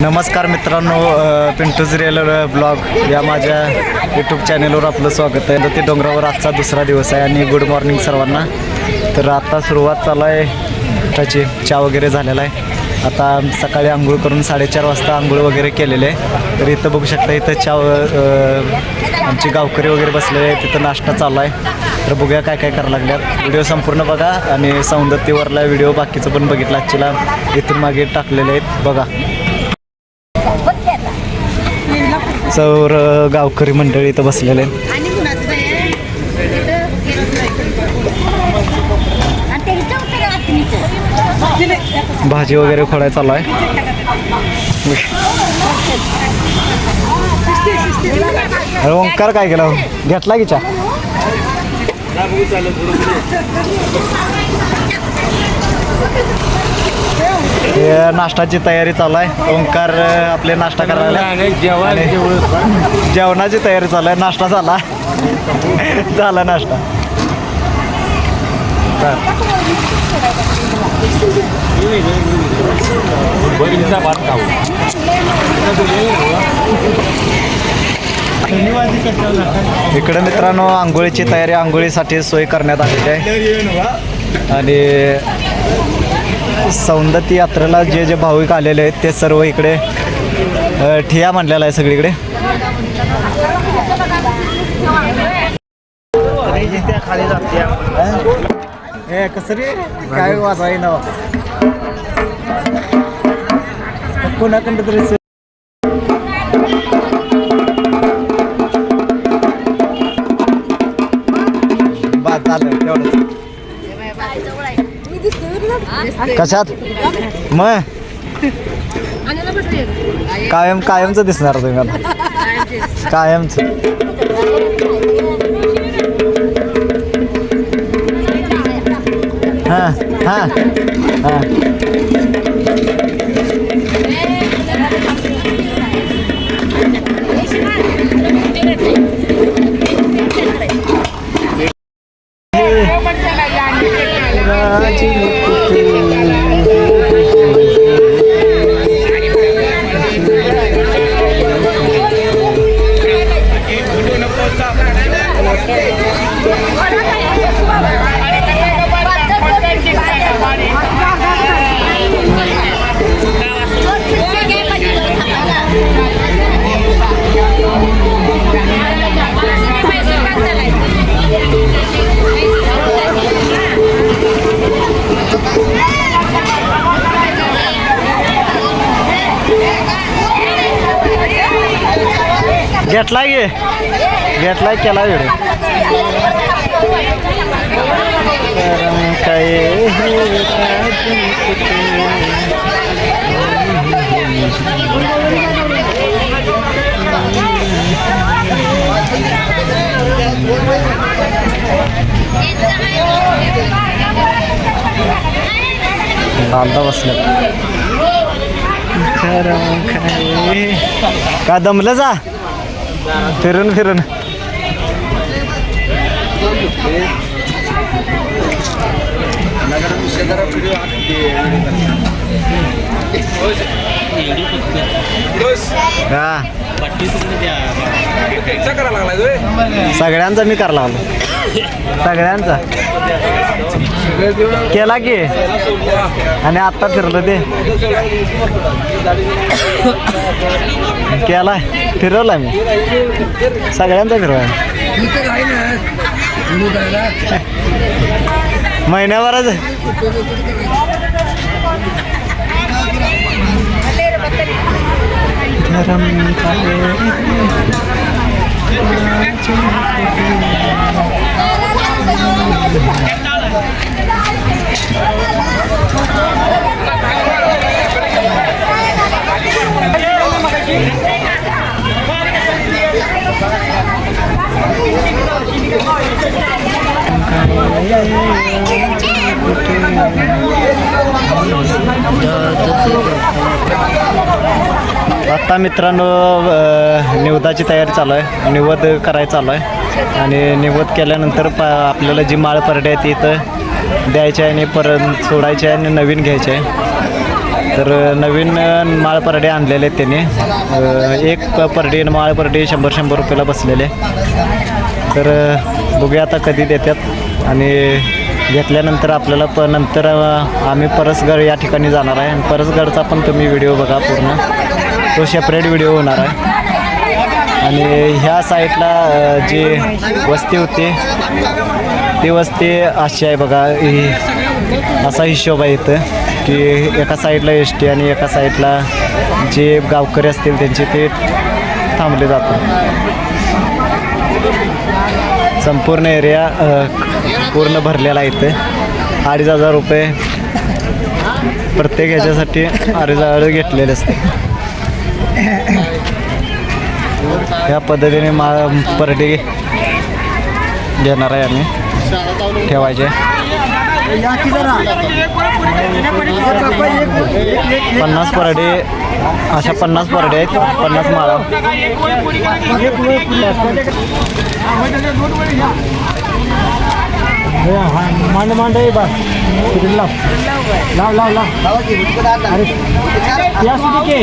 नमस्कार मित्रांनो पिंटूज real blog या माझ्या यूट्यूब चॅनेलवर आपलं स्वागत आहे. तर ते डोंगरावर आजचा दुसरा दिवस आहे आणि गुड मॉर्निंग सर्वांना. तर आता सुरुवात चालू आहे त्याची चहा वगैरे झालेला आहे. आता सकाळी आंघोळ करून साडेचार वाजता आंघोळ वगैरे केलेले आहे. तर इथं बघू शकता इथं चहा आमची गावकरी वगैरे बसलेले आहे तिथं नाश्ता चालू आहे तर बघूया काय काय करायला लागल्यात. व्हिडिओ संपूर्ण बघा आणि सौंदत्यवरला व्हिडिओ बाकीचं पण बघितला आजचीला इथून मागे टाकलेले आहेत. बघा. सौर गावकरी मंडळी इथं बसलेले? भाजी वगैरे खोडाय चालू आहे. ओंकार काय केला? घेतला की नाश्ताची तयारी चालू आहे. ओंकार आपले नाश्ता करायला आणि जेवणाची तयारी चालू आहे. नाश्ता झाला. झाला नाश्ता. इकडे मित्रांनो आंघोळीची तयारी आंघोळीसाठी सोय करण्यात आलेली आहे. आणि सौंदती यात्रेला जे जे भाविक आलेले आहेत ते सर्व इकडे ठिया म्हणलेला आहे सगळीकडे. खाली जाते कसं रे? काय वाजवाय ना कोणाकडं तरी कशात? मग? कायम कायमचं दिसणार तुम्ही मला कायमच. हां हां. हां. घेतलाय गे घेतलाय केला व्हिडिओ काय बांधा बसलं खरं काय का दमलं जा? फिरून फिरून. हा. सगळ्यांचा मी करायला लागलो. सगळ्यांचा. केला की? आणि आत्ता फिरलं ते. केला. फिरवला मी. सगळ्यांचा फिरवाय महिन्याभराच आता मित्रांनो निवदाची तयारी चालू आहे. निवद करायचं चालू आहे. आणि निवत केल्यानंतर प आपल्याला जी माळ परडे आहे ती इथं द्यायचे आहे आणि परत सोडायची आहे आणि नवीन घ्यायची आहे. तर नवीन माळ परडे आणलेले आहेत त्यांनी. अ, एक आणि माळ परडे शंभर शंभर रुपयाला बसलेले तर बघूया आता कधी देतात. आणि घेतल्यानंतर आपल्याला प नंतर आम्ही परसगड या ठिकाणी जाणार आहे. आणि परसगडचा पण तुम्ही व्हिडिओ बघा पूर्ण. तो सेपरेट व्हिडिओ होणार आहे. आणि ह्या साईडला जी वस्ती होती ती वस्ती अशी आहे बघा. असा हिशोब आहे इथं की एका साईडला एस टी आणि एका साईडला जे गावकरी असतील त्यांचे ते थांबले जातात. संपूर्ण एरिया पूर्ण भरलेला आहे इथं. अडीच हजार रुपये प्रत्येक ह्याच्यासाठी अडीच हजार घेतलेले असते या पद्धतीने मा परडे घेणार आहे आम्ही. ठेवायचे. पन्नास परडे अशा पन्नास परडे आहेत पन्नास माळा. मांड मांड आहे बा तिकडे लाव लाव. लाव लाव अरे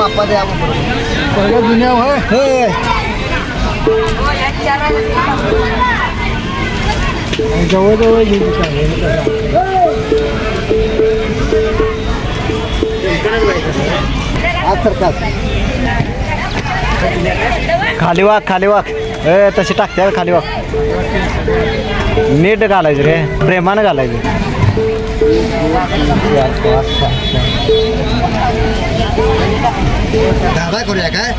त्यात पहिल्या होय? जवळजवळ खाली वाक खाली वाक. ए तशी टाकते खाली वाक. नीट घालायचं रे प्रेमानं घालायचं. दादा करूया काय?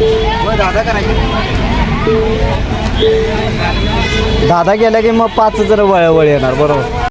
दादा करायची. दादा गेला की मग पाच जर वळ वळ येणार बरोबर.